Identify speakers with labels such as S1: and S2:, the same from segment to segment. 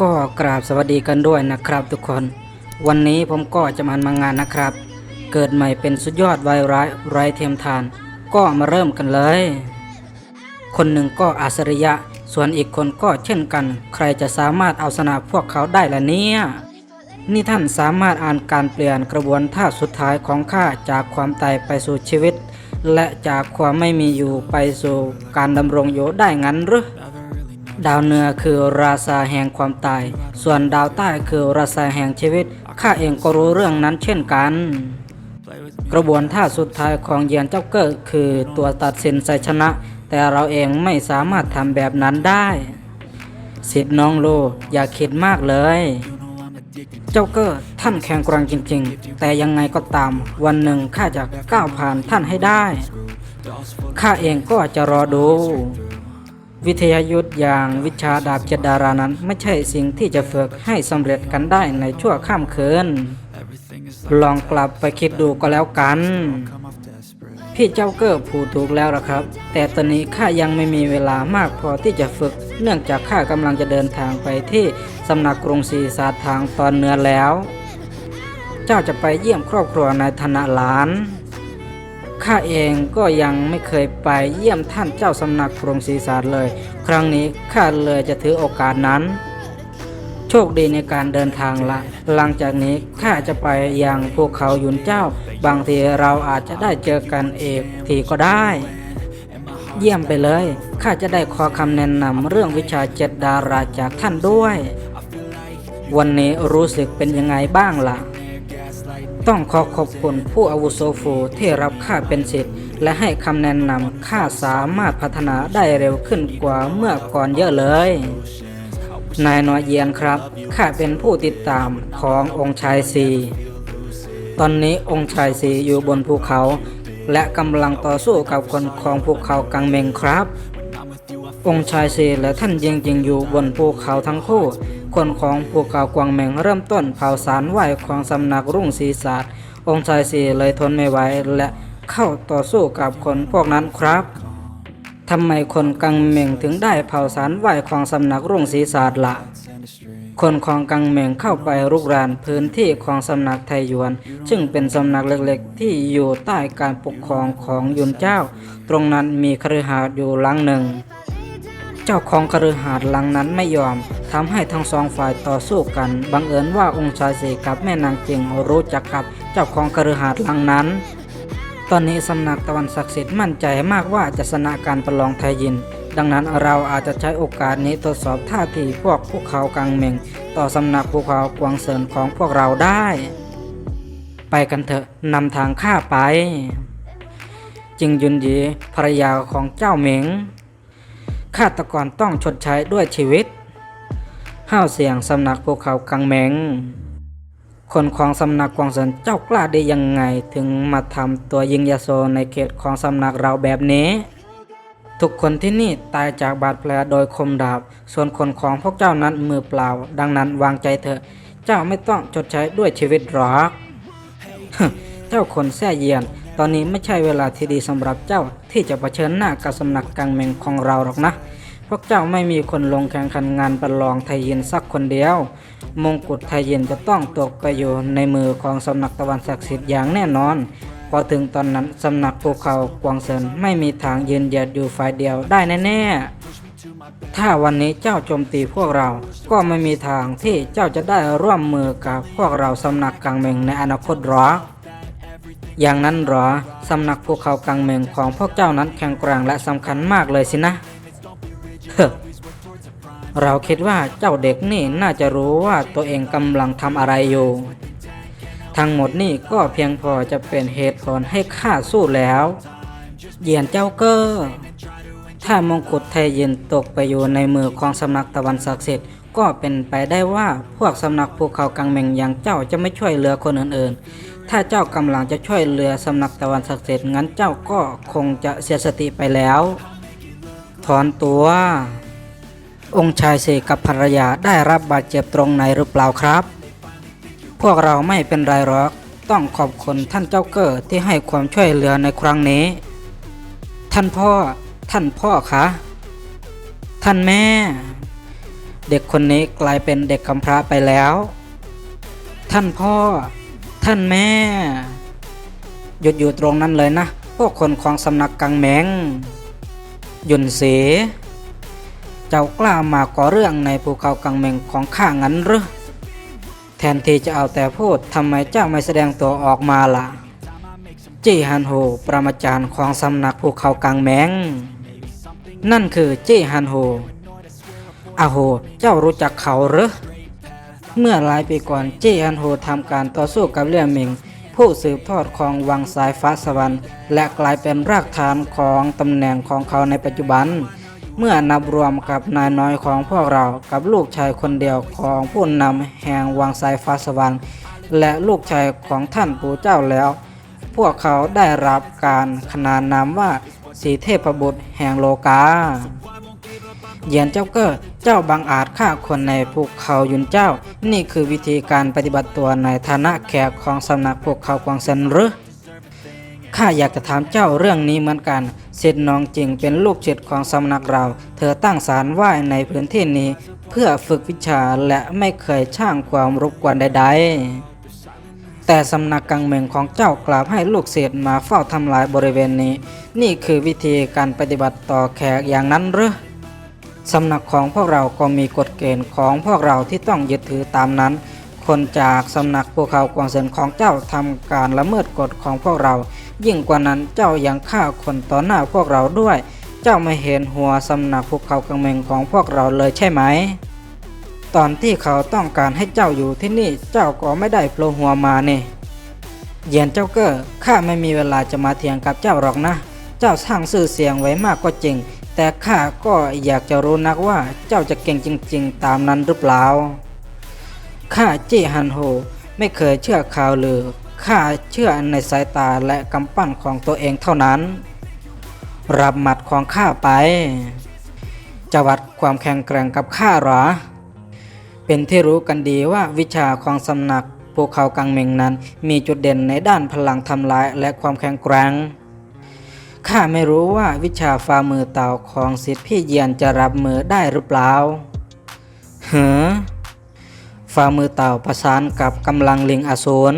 S1: ก็กราบสวัสดีกันด้วยนะครับทุกคน วันนี้ผมก็จะมามางานนะครับ เกิดใหม่เป็นสุดยอดวัยร้ายไร้เทียมทาน ก็มาเริ่มกันเลย คนหนึ่งก็อัจฉริยะ ส่วนอีกคนก็เช่นกัน ใครจะสามารถเอาชนะพวกเขาได้ล่ะเนี่ยนี่ท่านสามารถอ่านการเปลี่ยนกระบวนท่าสุดท้ายของข้าจากความตายไปสู่ชีวิต และจากความไม่มีอยู่ไปสู่การดำรงอยู่ได้งั้นหรือ ดาวเหนือคือราชาแห่งความตาย ส่วนดาวใต้คือราชาแห่งชีวิต ข้าเองก็รู้เรื่องนั้นเช่นกัน กระบวนท่าสุดท้ายของเยียนเจ้าเกิดคือตัวตัดสินใจชนะ แต่เราเองไม่สามารถทำแบบนั้นได้ สิทธิ์น้องโลอย่าคิดมากเลย เจ้าเกอร์ท่านแข็งแกร่งจริง ๆ แต่ยังไงก็ตาม วันหนึ่งข้าจะก้าวผ่านท่านให้ได้ ข้าเองก็จะรอดู วิทยายุทธอย่างวิชาดาบเจดดารานั้น ไม่ใช่สิ่งที่จะฝึกให้สำเร็จกันได้ในชั่วข้ามคืน ลองกลับไปคิดดูก็แล้วกัน พี่เจ้าเกอร์พูดถูกแล้วละครับ แต่ตอนนี้ข้ายังไม่มีเวลามากพอที่จะฝึก เนื่องจากข้ากำลังจะเดินทางไปที่สำนักกรุงศรีสาทางตอนเหนือแล้ว เจ้าจะไปเยี่ยมครอบครัวนายธนาหลาน ข้าเองก็ยังไม่เคยไปเยี่ยมท่านเจ้าสำนักกรุงศรีสาเลย ครั้งนี้ข้าเลยจะถือโอกาสนั้น โชคดีในการเดินทางละ หลังจากนี้ข้าจะไปยังภูเขาหยุนเจ้า บางทีเราอาจจะได้เจอกันเอกทีก็ได้ เยี่ยมไปเลย ข้าจะได้ขอคำแนะนำเรื่องวิชาเจ็ดดาราจากท่านด้วย วันนี้รู้สึกเป็นยังไงบ้างล่ะ ต้องขอขอบคุณผู้อาวุโสฟูที่รับข้าเป็นศิษย์และให้คำแนะนำข้าสามารถพัฒนาได้เร็วขึ้นกว่าเมื่อก่อนเยอะเลย นายนอยเยียนครับข้าเป็นผู้ติดตามขององค์ชายสีตอนนี้องค์ชายสีอยู่บนภูเขา และกำลังต่อสู้กับคนของภูเขากังเมงครับ องค์ชายสีและท่านยิงยิงอยู่บนภูเขาทั้งคู่ คนของภูเขากวางเมงเริ่มต้นเผาสารไหวของสำนักรุ่งศรีศาสตร์องค์ชายสีเลยทนไม่ไหวและเข้าต่อสู้กับคนพวกนั้นครับทำไมคนกังเมงถึงได้เผาสารไหวของสำนักรุ่งศรีศาสตร์ละคนของกังเมงเข้าไปรุกรานพื้นที่ของสำนักไทยวน ซึ่งเป็นสำนักเล็กๆ ที่อยู่ใต้การปกครองของยุนเจ้า ตรงนั้นมีคฤหาอยู่หลังหนึ่ง เจ้าของคฤหาสน์หลังนั้นไม่ยอมทำให้ทั้งสองฝ่ายต่อสู้กัน บังเอิญว่าองค์ชายเสกับแม่นางเจียงรู้จักกับเจ้าของคฤหาสน์หลังนั้น ตอนนี้สำนักตะวันศักดิ์สิทธิ์มั่นใจมากว่าจะชนะการประลองไทยยิน ดังนั้นเราอาจจะใช้โอกาสนี้ทดสอบท่าทีพวกภูเขากังเมงต่อสำนักภูเขากวางเซินของพวกเราได้ ไปกันเถอะนำทางข้าไปจิงยุนยีภรรยาของเจ้าเหมง ฆาตกรต้องชดใช้ด้วยชีวิต ห้าวเสียงสำนักภูเขากังเมง คนของสำนักกวางเซินเจ้ากล้าได้ยังไงถึงมาทำตัวยิงยาโซในเขตของสำนักเราแบบนี้ทุกคนที่นี่ตายจากบาดแผลโดยคมดาบ ส่วนคนของพวกเจ้านั้นมือเปล่า ดังนั้นวางใจเถอะ เจ้าไม่ต้องชดใช้ด้วยชีวิตหรอก เจ้าคนแท้เยียน ตอนนี้ไม่ใช่เวลาที่ดีสำหรับเจ้าที่จะะเผชิญหน้ากับสำนักกังเมงของเราหรอกนะ พวกเจ้าไม่มีคนลงแข่งขันงานประลองไทยยินสักคนเดียว มงกุฎไทยยินจะต้องตกไปอยู่ในมือของสำนักตะวันศักดิ์สิทธิ์อย่างแน่นอน พอถึงตอนนั้นสำนักภูเขากวางเซินไม่มีทางยืนหยัดอยู่ฝ่ายเดียวได้แน่ๆ ถ้าวันนี้เจ้าโจมตีพวกเรา ก็ไม่มีทางที่เจ้าจะได้ร่วมมือกับพวกเราสำนักกังเมงในอนาคตหรอก อย่างนั้นหรอ สำนักภูเขากังเมงของพวกเจ้านั้นแข็งแกร่งและสำคัญมากเลยสินะ เฮ้เราคิดว่าเจ้าเด็กนี่น่าจะรู้ว่าตัวเองกำลังทำอะไรอยู่ ทั้งหมดนี่ก็เพียงพอจะเป็นเหตุผลให้ข้าสู้แล้ว เหยียนเจ้าเกอร์ถ้ามงกุฎไทยยินตกไปอยู่ในมือของสำนักตะวันศักดิ์สิทธิ์ก็เป็นไปได้ว่าพวกสำนักภูเขากังเมงอย่างเจ้าจะไม่ช่วยเหลือคนอื่นๆ ถ้าเจ้ากำลังจะช่วยเหลือสำนักตะวันศักดิ์สิทธิ์งั้นเจ้าก็คงจะเสียสติไปแล้ว ถอนตัว องค์ชายเสกกับภรรยาได้รับบาดเจ็บตรงไหนหรือเปล่าครับ พวกเราไม่เป็นไรหรอก ต้องขอบคุณท่านเจ้าเกอร์ที่ให้ความช่วยเหลือในครั้งนี้ ท่านพ่อ ท่านพ่อคะ ท่านแม่ เด็กคนนี้กลายเป็นเด็กกำพร้าไปแล้ว ท่านพ่อ ท่านแม่ หยุดอยู่ตรงนั้นเลยนะ พวกคนของสำนักกังแมงหยุนเส เจ้ากล้ามาก่อเรื่องในภูเขากังเมงของข้างั้นหรือแทนที่จะเอาแต่พูดทำไมเจ้าไม่แสดงตัวออกมาล่ะ จีฮันโฮประมาจารย์ของสำนักภูเขากังแมง นั่นคือจีฮันโฮอาโฮเจ้ารู้จักเขาหรือ เมื่อหลายปีก่อนเจีฮันโฮทำการต่อสู้กับเลี่ยหมิง ผู้สืบทอดของวังสายฟ้าสวรรค์ และกลายเป็นรากฐานของตำแหน่งของเขาในปัจจุบัน เมื่อนับรวมกับนายน้อยของพวกเรากับลูกชายคนเดียวของผู้นำแห่งวังสายฟ้าสวรรค์ และลูกชายของท่านปู่เจ้าแล้ว พวกเขาได้รับการขนานนามว่าสีเทพบุตรแห่งโลกาเหยียนเจ้าเก้อ เจ้าบังอาจฆ่าคนในภูเขายุนเจ้า นี่คือวิธีการปฏิบัติตัวในฐานะแขกของสำนักภูเขากวางเซนหรือข้าอยากจะถามเจ้าเรื่องนี้เหมือนกันสิทธิ์น้องจริงเป็นลูกศิษย์ของสำนักเรา เธอตั้งศาลไหว้ในพื้นที่นี้ เพื่อฝึกวิชาและไม่เคยช่างความรบกวนใด ๆ แต่สำนักกังเมงของเจ้ากลับให้ลูกศิษย์มาเฝ้าทำลายบริเวณนี้ นี่คือวิธีการปฏิบัติต่อแขกอย่างนั้นหรือ สำนักของพวกเราก็มีกฎเกณฑ์ของพวกเราที่ต้องยึดถือตามนั้น คนจากสำนักภูเขากวางเซินของเจ้าทำการละเมิดกฎของพวกเรา ยิ่งกว่านั้นเจ้ายังฆ่าคนต่อหน้าพวกเราด้วย เจ้าไม่เห็นหัวสำนักภูเขากังเมงของพวกเราเลยใช่ไหม ตอนที่เขาต้องการให้เจ้าอยู่ที่นี่เจ้าก็ไม่ได้โผล่หัวมาเนี่ยเหยียนเจ้าเก้อข้าไม่มีเวลาจะมาเถียงกับเจ้าหรอกนะ เจ้าสร้างชื่อเสียงไว้มากก็จริง แต่ข้าก็อยากจะรู้นักว่าเจ้าจะเก่งจริง ๆ ตามนั้นหรือเปล่า ข้าจี้ฮันโฮไม่เคยเชื่อข่าวหรือข้าเชื่อในสายตาและกำปั้นของตัวเองเท่านั้น รับหมัดของข้าไป จะวัดความแข็งแกร่งกับข้าหรอ เป็นที่รู้กันดีว่าวิชาของสำนักภูเขากังเมงนั้นมีจุดเด่นในด้านพลังทำลายและความแข็งแกร่ง ข้าไม่รู้ว่าวิชาฝ่ามือเต่าของสิทธิพี่เยียนจะรับมือได้หรือเปล่าเฮ้อฝ่ามือเต่าประสานกับกำลังลิงอสูร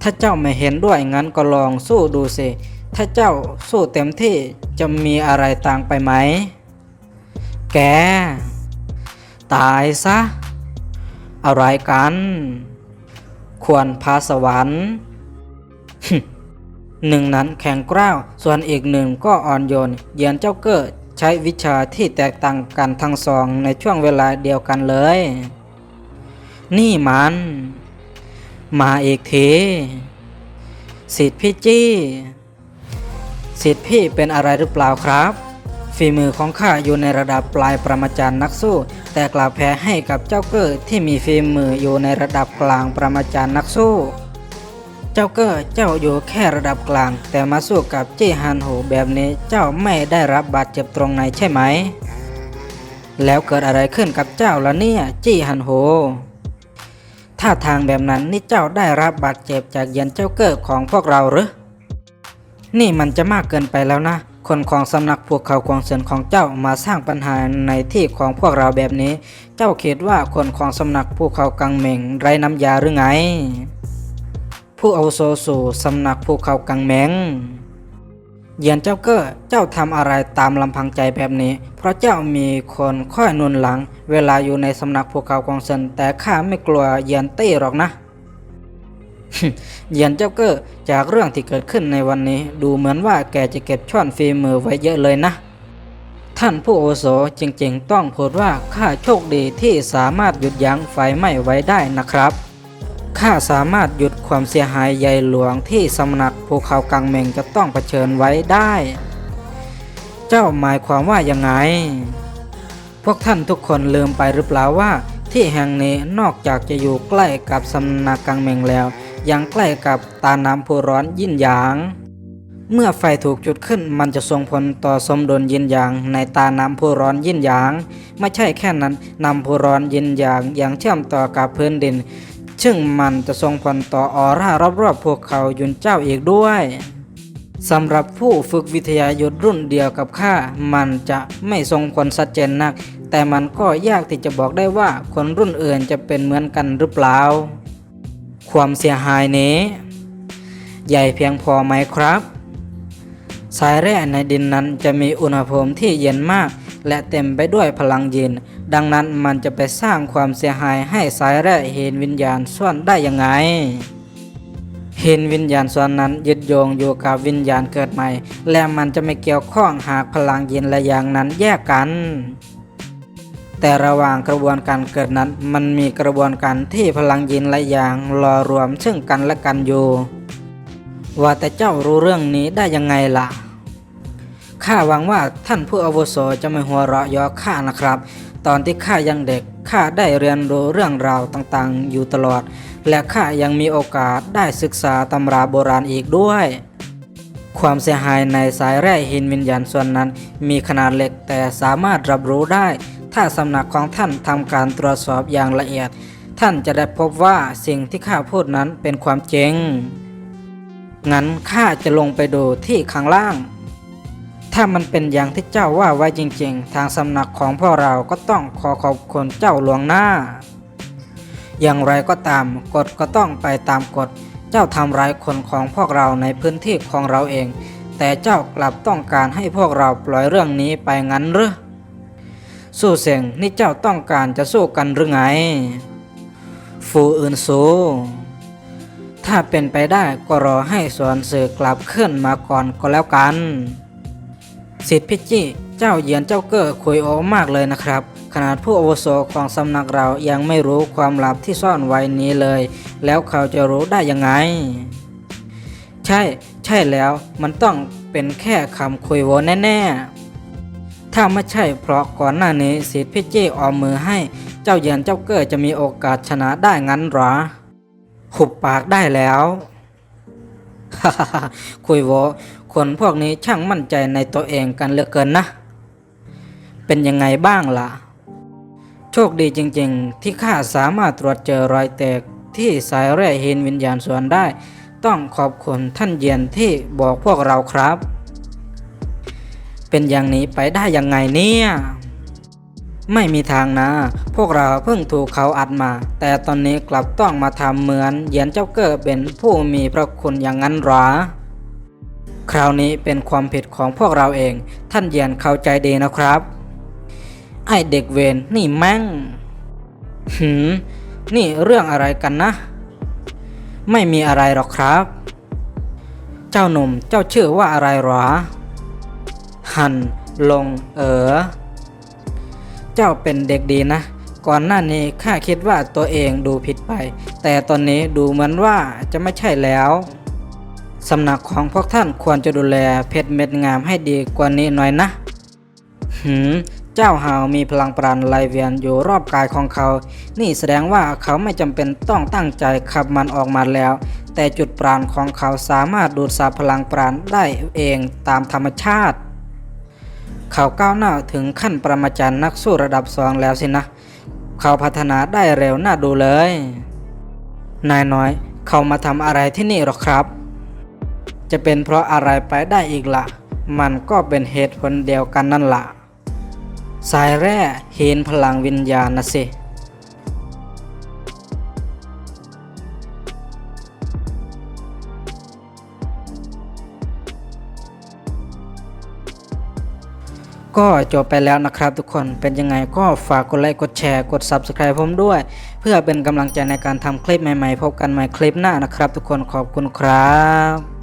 S1: ถ้าเจ้าไม่เห็นด้วยงั้นก็ลองสู้ดูสิ ถ้าเจ้าสู้เต็มที่จะมีอะไรต่างไปไหม แก ตายซะ อะไรกัน ควรพาสวรรค์ หนึ่งนั้นแข็งกร้าว ส่วนอีกหนึ่งก็อ่อนโยน เยียนเจ้าเก้อใช้วิชาที่แตกต่างกันทั้งสองในช่วงเวลาเดียวกันเลย นี่มัน มาอีกทีสิทธิพี่จี้สิทธิพี่เป็นอะไรหรือเปล่าครับ ฝีมือของข้าอยู่ในระดับปลายประมาจารย์นักสู้ แต่กลับแพ้ให้กับเจ้าเกอร์ที่มีฝีมืออยู่ในระดับกลางประมาจารย์นักสู้ เจ้าเกอเจ้าอยู่แค่ระดับกลาง แต่มาสู้กับจี้ฮันโหแบบนี้เจ้าไม่ได้รับบาดเจ็บตรงไหนใช่ไหม แล้วเกิดอะไรขึ้นกับเจ้าละเนี่ยจี้ฮันโหถ้าทางแบบนั้นนี่เจ้าได้รับบาดเจ็บจากเยียนเจ้าเกอร์ของพวกเราหรือ นี่มันจะมากเกินไปแล้วนะ คนของสำนักพวกเขาควงเสินของเจ้ามาสร้างปัญหาในที่ของพวกเราแบบนี้ เจ้าคิดว่าคนของสำนักภูเขากังเมงไรน้ำยาหรือไง ผู้อาวุโสสู่สำนักภูเขากังเมงเหยียนเจ้าเก้อเจ้าทำอะไรตามลำพังใจแบบนี้ เพราะเจ้ามีคนค่อยนุนหลัง เวลาอยู่ในสำนักภูเขากวางเซนแต่ข้าไม่กลัวเหยียนเต้หรอกนะเหยียนเจ้าเก้อจากเรื่องที่เกิดขึ้นในวันนี้ ดูเหมือนว่าแกจะเก็บช่อนฝีมือไว้เยอะเลยนะ ท่านผู้โอโสจริงๆ ต้องพูดว่าข้าโชคดีที่สามารถหยุดยั้งไฟไหม้ไว้ได้นะครับ ข้าสามารถหยุดความเสียหายใหญ่หลวงที่สำนักภูเขากังเมงจะต้องเผชิญไว้ได้ เจ้าหมายความว่ายังไง พวกท่านทุกคนลืมไปหรือเปล่าว่า ที่แห่งนี้นอกจากจะอยู่ใกล้กับสำนักกังเมงแล้ว ยังใกล้กับตาน้ำผู้ร้อนยินหยาง เมื่อไฟถูกจุดขึ้นมันจะส่งผลต่อสมดุลยินหยางในตาน้ำผู้ร้อนยินหยาง ไม่ใช่แค่นั้นน้ำผู้ร้อนยินหยางยังเชื่อมต่อกับพื้นดิน ซึ่งมันจะส่งผลต่อออร่ารอบๆพวกเขายุนเจ้าอีกด้วยสำหรับผู้ฝึกวิทยายุทธรุ่นเดียวกับข้า มันจะไม่ส่งผลชัดเจนนัก แต่มันก็ยากที่จะบอกได้ว่าคนรุ่นอื่นจะเป็นเหมือนกันหรือเปล่า ความเสียหายนี้ ใหญ่เพียงพอไหมครับ สายแร่ในดินนั้นจะมีอุณหภูมิที่เย็นมาก และเต็มไปด้วยพลังเย็น ดังนั้นมันจะไปสร้างความเสียหายให้สายแร่เห็นวิญญาณส่วนได้ยังไง เห็นวิญญาณส่วนนั้นยึดโยงอยู่กับวิญญาณเกิดใหม่ และมันจะไม่เกี่ยวข้องหากพลังเย็นและอย่างนั้นแยกกัน แต่ระหว่างกระบวนการเกิดนั้น มันมีกระบวนการที่พลังเย็นและอย่างรอรวมซึ่งกันและกันอยู่ว่าแต่เจ้ารู้เรื่องนี้ได้ยังไงล่ะ ข้าหวังว่าท่านผู้อาวุโสจะไม่หัวเราะยาะข้านะครับ ตอนที่ข้ายังเด็กข้าได้เรียนรู้เรื่องราวต่างๆ อยู่ตลอด และข้ายังมีโอกาสได้ศึกษาตำราโบราณอีกด้วย ความเสียหายในสายแร่หินวิญญาณส่วนนั้น มีขนาดเล็กแต่สามารถรับรู้ได้ ถ้าสำนักของท่านทำการตรวจสอบอย่างละเอียด ท่านจะได้พบว่าสิ่งที่ข้าพูดนั้นเป็นความจริงงั้นข้าจะลงไปดูที่ข้างล่าง ถ้ามันเป็นอย่างที่เจ้าว่าไว้จริงๆ ทางสำนักของพ่อเราก็ต้องขอขอบคุณเจ้าหลวงหน้า อย่างไรก็ตามกฎก็ต้องไปตามกฎ เจ้าทำร้ายคนของพวกเราในพื้นที่ของเราเอง แต่เจ้ากลับต้องการให้พวกเราปล่อยเรื่องนี้ไปงั้นหรือสู้เสียงนี่เจ้าต้องการจะสู้กันหรือไง ฟูอื่นสู้ถ้าเป็นไปได้ก็รอให้สวนสื่อกลับขึ้นมาก่อนก็แล้วกัน สิทธิพิจิเจ้าเยียนเจ้าเก้อคุยโอมากเลยนะครับ ขนาดผู้อาวุโสของสำนักเรายังไม่รู้ความลับที่ซ่อนไว้นี้เลย แล้วเขาจะรู้ได้ยังไง ใช่ ใช่แล้วมันต้องเป็นแค่คำคุยโวแน่ๆ ถ้าไม่ใช่เพราะก่อนหน้านี้สิทธิพิจิออมมือให้เจ้าเยียนเจ้าเก้อจะมีโอกาสชนะได้งั้นหรอ หุบปากได้แล้ว คุยโวคนพวกนี้ช่างมั่นใจในตัวเองกันเหลือเกินนะ เป็นยังไงบ้างล่ะ โชคดีจริงๆ ที่ข้าสามารถตรวจเจอรอยแตกที่สายแร่หินวิญญาณส่วนได้ ต้องขอบคุณท่านเยียนที่บอกพวกเราครับ เป็นอย่างนี้ไปได้ยังไงเนี่ย ไม่มีทางนะ พวกเราเพิ่งถูกเขาอัดมา แต่ตอนนี้กลับต้องมาทำเหมือนเหยียนเจ้าเกิดเป็นผู้มีพระคุณอย่างนั้นหรอ คราวนี้เป็นความผิดของพวกเราเอง ท่านเหยียนเข้าใจดีนะครับ ไอเด็กเวนนี่แม่ง หืม นี่เรื่องอะไรกันนะ ไม่มีอะไรหรอกครับ เจ้าหนุ่มเจ้าชื่อว่าอะไรหรอ หันลงเออ เจ้าเป็นเด็กดีนะ ก่อนหน้านี้ข้าคิดว่าตัวเองดูผิดไป แต่ตอนนี้ดูเหมือนว่าจะไม่ใช่แล้วสำนักของพวกท่านควรจะดูแลเพชรเม็ดงามให้ดีกว่านี้หน่อยนะ หืม เจ้าหาวมีพลังปราณไหลเวียนอยู่รอบกายของเขา นี่แสดงว่าเขาไม่จำเป็นต้องตั้งใจขับมันออกมาแล้ว แต่จุดปราณของเขาสามารถดูดซับพลังปราณได้เองตามธรรมชาติ ขาก้าวหน้าถึงขั้นประมาจารย์นักสู้ระดับสองแล้วสินะ เขาพัฒนาได้เร็วน่าดูเลย นายน้อย เขามาทำอะไรที่นี่หรอครับ จะเป็นเพราะอะไรไปได้อีกละ่ะ มันก็เป็นเหตุผลเดียวกันนั่นละ่ะ สายแร่เห็นพลังวิญญาณนะสิ ก็จบไปแล้วนะครับทุกคนเป็นยังไงก็ฝากกดไลค์กดแชร์กด Subscribe ผมด้วย เพื่อเป็นกำลังใจในการทำคลิปใหม่ๆ พบกันใหม่คลิปหน้านะครับ ทุกคนขอบคุณครับ